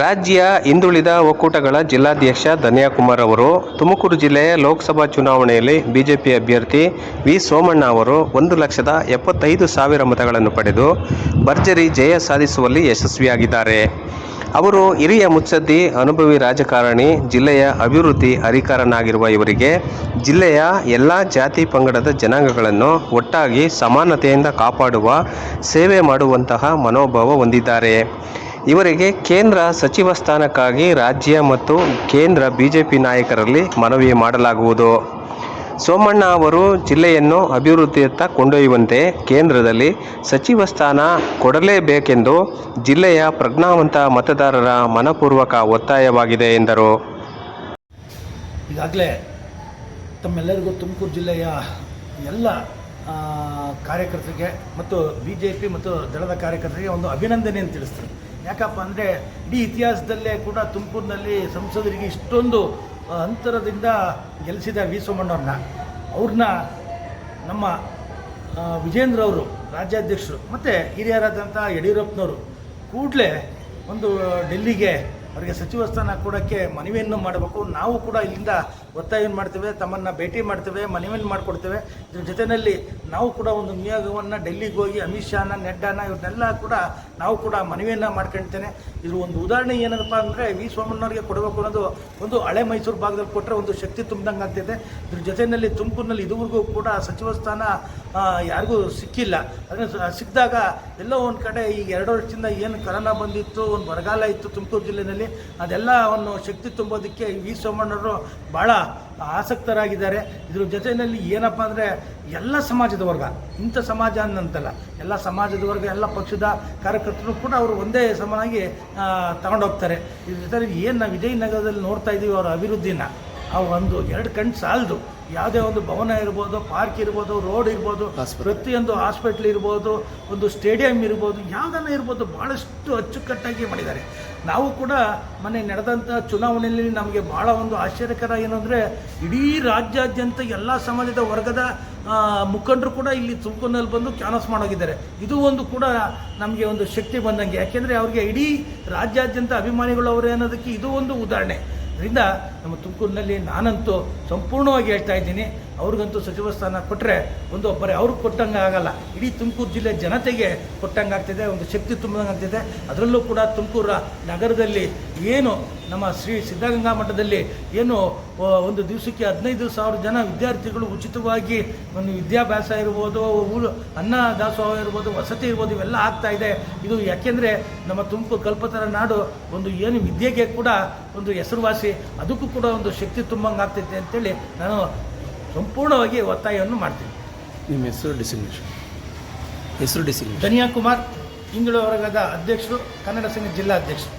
ರಾಜ್ಯ ಹಿಂದುಳಿದ ಒಕ್ಕೂಟಗಳ ಜಿಲ್ಲಾಧ್ಯಕ್ಷ ಧನ್ಯಾಕುಮಾರ್ ಅವರು, ತುಮಕೂರು ಜಿಲ್ಲೆಯ ಲೋಕಸಭಾ ಚುನಾವಣೆಯಲ್ಲಿ ಬಿಜೆಪಿ ಅಭ್ಯರ್ಥಿ ವಿ. ಸೋಮಣ್ಣ ಅವರು ಒಂದು ಲಕ್ಷದ ಎಪ್ಪತ್ತೈದು ಸಾವಿರ ಮತಗಳನ್ನು ಪಡೆದು ಭರ್ಜರಿ ಜಯ ಸಾಧಿಸುವಲ್ಲಿ ಯಶಸ್ವಿಯಾಗಿದ್ದಾರೆ. ಅವರು ಹಿರಿಯ ಮುತ್ಸದ್ದಿ, ಅನುಭವಿ ರಾಜಕಾರಣಿ, ಜಿಲ್ಲೆಯ ಅಭಿವೃದ್ಧಿ ಅಧಿಕಾರನಾಗಿರುವ ಇವರಿಗೆ ಜಿಲ್ಲೆಯ ಎಲ್ಲ ಜಾತಿ ಪಂಗಡದ ಜನಾಂಗಗಳನ್ನು ಒಟ್ಟಾಗಿ ಸಮಾನತೆಯಿಂದ ಕಾಪಾಡುವ, ಸೇವೆ ಮಾಡುವಂತಹ ಮನೋಭಾವ ಹೊಂದಿದ್ದಾರೆ. ಇವರಿಗೆ ಕೇಂದ್ರ ಸಚಿವ ಸ್ಥಾನಕ್ಕಾಗಿ ರಾಜ್ಯ ಮತ್ತು ಕೇಂದ್ರ ಬಿಜೆಪಿ ನಾಯಕರಲ್ಲಿ ಮನವಿ ಮಾಡಲಾಗುವುದು. ಸೋಮಣ್ಣ ಅವರು ಜಿಲ್ಲೆಯನ್ನು ಅಭಿವೃದ್ಧಿಯತ್ತ ಕೊಂಡೊಯ್ಯುವಂತೆ ಕೇಂದ್ರದಲ್ಲಿ ಸಚಿವ ಸ್ಥಾನ ಕೊಡಲೇಬೇಕೆಂದು ಜಿಲ್ಲೆಯ ಪ್ರಜ್ಞಾವಂತ ಮತದಾರರ ಮನಪೂರ್ವಕ ಒತ್ತಾಯವಾಗಿದೆ ಎಂದರು. ಈಗಾಗಲೇ ತಮ್ಮೆಲ್ಲರಿಗೂ ತುಮಕೂರು ಜಿಲ್ಲೆಯ ಎಲ್ಲ ಕಾರ್ಯಕರ್ತರಿಗೆ ಮತ್ತು ಬಿ ಜೆ ಪಿ ಮತ್ತು ದಳದ ಕಾರ್ಯಕರ್ತರಿಗೆ ಒಂದು ಅಭಿನಂದನೆಯನ್ನು ತಿಳಿಸ್ತೀನಿ. ಯಾಕಪ್ಪ ಅಂದರೆ ಇಡೀ ಇತಿಹಾಸದಲ್ಲೇ ಕೂಡ ತುಮಕೂರಿನಲ್ಲಿ ಸಂಸದರಿಗೆ ಇಷ್ಟೊಂದು ಅಂತರದಿಂದ ಗೆಲ್ಲಿಸಿದ ವಿ ಸೋಮಣ್ಣವ್ರನ್ನ. ಅವ್ರನ್ನ ನಮ್ಮ ವಿಜೇಂದ್ರ ಅವರು, ರಾಜ್ಯಾಧ್ಯಕ್ಷರು, ಮತ್ತು ಹಿರಿಯರಾದಂಥ ಯಡಿಯೂರಪ್ಪನವರು ಕೂಡಲೇ ಒಂದು ಡೆಲ್ಲಿಗೆ ಅವರಿಗೆ ಸಚಿವ ಸ್ಥಾನ ಕೊಡೋಕ್ಕೆ ಮನವಿಯನ್ನು ಮಾಡಬೇಕು. ನಾವು ಕೂಡ ಇಲ್ಲಿಂದ ಒತ್ತಾಯವನ್ನು ಮಾಡ್ತೇವೆ, ತಮ್ಮನ್ನು ಭೇಟಿ ಮಾಡ್ತೇವೆ, ಮನವಿಯನ್ನು ಮಾಡಿಕೊಡ್ತೇವೆ. ಇದ್ರ ಜೊತೆಯಲ್ಲಿ ನಾವು ಕೂಡ ಒಂದು ನಿಯೋಗವನ್ನು, ಡೆಲ್ಲಿಗೆ ಹೋಗಿ ಅಮಿತ್ ಶಾನ, ನೆಡ್ಡಾನ ಇವ್ರನ್ನೆಲ್ಲ ಕೂಡ ನಾವು ಕೂಡ ಮನವಿಯನ್ನು ಮಾಡ್ಕೊಳ್ತೇನೆ ಇದ್ರ ಒಂದು ಉದಾಹರಣೆ ಏನಪ್ಪ ಅಂದರೆ ವಿ ಸೋಮಣ್ಣವ್ರಿಗೆ ಕೊಡಬೇಕು ಅನ್ನೋದು ಒಂದು ಹಳೆ ಮೈಸೂರು ಭಾಗದಲ್ಲಿ ಕೊಟ್ಟರೆ ಒಂದು ಶಕ್ತಿ ತುಂಬ್ದಂಗೆ ಆಗ್ತಿದೆ. ಇದ್ರ ಜೊತೆಯಲ್ಲಿ ತುಮಕೂರಿನಲ್ಲಿ ಇದುವರೆಗೂ ಕೂಡ ಸಚಿವ ಸ್ಥಾನ ಯಾರಿಗೂ ಸಿಕ್ಕಿಲ್ಲ. ಅದನ್ನು ಸಿಕ್ಕಿದಾಗ ಎಲ್ಲೋ ಒಂದು ಕಡೆ ಈಗ ಎರಡು ವರ್ಷದಿಂದ ಏನು ಕರೋನಾ ಬಂದಿತ್ತು, ಒಂದು ಬರಗಾಲ ಇತ್ತು ತುಮಕೂರು ಜಿಲ್ಲೆಯಲ್ಲಿ ಅದೆಲ್ಲ ಅದೆಲ್ಲವನ್ನು ಶಕ್ತಿ ತುಂಬೋದಕ್ಕೆ ವಿ ಸೋಮಣ್ಣವರು ಭಾಳ ಆಸಕ್ತರಾಗಿದ್ದಾರೆ. ಇದ್ರ ಜೊತೆಯಲ್ಲಿ ಏನಪ್ಪ ಅಂದರೆ ಎಲ್ಲ ಸಮಾಜದ ವರ್ಗ, ಇಂಥ ಸಮಾಜ ಅನ್ನಂತಲ್ಲ, ಎಲ್ಲ ಸಮಾಜದ ವರ್ಗ, ಎಲ್ಲ ಪಕ್ಷದ ಕಾರ್ಯಕರ್ತರು ಕೂಡ ಅವರು ಒಂದೇ ಸಮನಾಗಿ ತಗೊಂಡೋಗ್ತಾರೆ. ಇದ್ರ ಜೊತೆ ಏನು ನಾವು ವಿಜಯನಗರದಲ್ಲಿ ನೋಡ್ತಾ ಇದ್ದೀವಿ ಅವರ ಅಭಿವೃದ್ಧಿನ ಆ ಒಂದು ಎರಡು ಕಣ್ಣು ಸಾಲದು. ಯಾವುದೇ ಒಂದು ಭವನ ಇರ್ಬೋದು ಪಾರ್ಕ್ ಇರ್ಬೋದು ರೋಡ್ ಇರ್ಬೋದು ಪ್ರತಿಯೊಂದು ಹಾಸ್ಪಿಟ್ಲ್ ಇರ್ಬೋದು ಒಂದು ಸ್ಟೇಡಿಯಂ ಇರ್ಬೋದು ಯಾವುದನ್ನ ಇರ್ಬೋದು ಭಾಳಷ್ಟು ಅಚ್ಚುಕಟ್ಟಾಗಿ ಮಾಡಿದ್ದಾರೆ. ನಾವು ಕೂಡ ಮೊನ್ನೆ ನಡೆದಂಥ ಚುನಾವಣೆಯಲ್ಲಿ ನಮಗೆ ಭಾಳ ಒಂದು ಆಶ್ಚರ್ಯಕರ ಏನು ಅಂದರೆ ಇಡೀ ರಾಜ್ಯಾದ್ಯಂತ ಎಲ್ಲ ಸಮಾಜದ ವರ್ಗದ ಮುಖಂಡರು ಕೂಡ ಇಲ್ಲಿ ತುಮಕೂರಿನಲ್ಲಿ ಬಂದು ಕ್ಯಾನಸ್ ಮಾಡೋಗಿದ್ದಾರೆ. ಇದು ಒಂದು ಕೂಡ ನಮಗೆ ಒಂದು ಶಕ್ತಿ ಬಂದಂಗೆ. ಯಾಕೆಂದರೆ ಅವ್ರಿಗೆ ಇಡೀ ರಾಜ್ಯಾದ್ಯಂತ ಅಭಿಮಾನಿಗಳು ಅವರೇ ಅನ್ನೋದಕ್ಕೆ ಇದು ಒಂದು ಉದಾಹರಣೆ. ಅದರಿಂದ ನಮ್ಮ ತುಮಕೂರಿನಲ್ಲಿ ನಾನಂತೂ ಸಂಪೂರ್ಣವಾಗಿ ಹೇಳ್ತಾ ಇದ್ದೀನಿ. ಅವ್ರಿಗಂತೂ ಸಚಿವ ಸ್ಥಾನ ಕೊಟ್ಟರೆ ಒಂದು ಒಬ್ಬರೇ ಅವ್ರಿಗೆ ಕೊಟ್ಟಂಗೆ ಆಗಲ್ಲ. ಇಡೀ ತುಮಕೂರು ಜಿಲ್ಲೆ ಜನತೆಗೆ ಕೊಟ್ಟಂಗೆ ಆಗ್ತಿದೆ, ಒಂದು ಶಕ್ತಿ ತುಂಬಂಗೆ ಆಗ್ತಿದೆ. ಅದರಲ್ಲೂ ಕೂಡ ತುಮಕೂರ ನಗರದಲ್ಲಿ ಏನು ನಮ್ಮ ಶ್ರೀ ಸಿದ್ಧಗಂಗಾ ಮಠದಲ್ಲಿ ಏನು ಒಂದು ದಿವಸಕ್ಕೆ ಹದಿನೈದು ಸಾವಿರ ಜನ ವಿದ್ಯಾರ್ಥಿಗಳು ಉಚಿತವಾಗಿ ಒಂದು ವಿದ್ಯಾಭ್ಯಾಸ ಇರ್ಬೋದು, ಊರು, ಅನ್ನ ದಾಸೋಹ ಇರ್ಬೋದು, ವಸತಿ ಇರ್ಬೋದು, ಇವೆಲ್ಲ ಆಗ್ತಾ ಇದೆ. ಇದು ಯಾಕೆಂದರೆ ನಮ್ಮ ತುಮಕೂರು ಕಲ್ಪತರ ನಾಡು ಒಂದು ಏನು ವಿದ್ಯೆಗೆ ಕೂಡ ಒಂದು ಹೆಸರುವಾಸಿ ಅದಕ್ಕೂ ಕೂಡ ಒಂದು ಶಕ್ತಿ ತುಂಬಂಗೆ ಆಗ್ತೈತೆ ಅಂತೇಳಿ ನಾನು ಸಂಪೂರ್ಣವಾಗಿ ಒತ್ತಾಯವನ್ನು ಮಾಡ್ತೀನಿ. ನಿಮ್ಮ ಹೆಸರು ಡಿಸಿಗ್ನೇಷನ್ ಹೆಸರು ಡಿಸಿಗ್ನೇಷನ್ ಧನಿಯಾ ಕುಮಾರ್ ಹಿಂದುಳಿದ ವರ್ಗದ ಅಧ್ಯಕ್ಷರು ಕನ್ನಡ ಸಂಘ ಜಿಲ್ಲಾ ಅಧ್ಯಕ್ಷರು.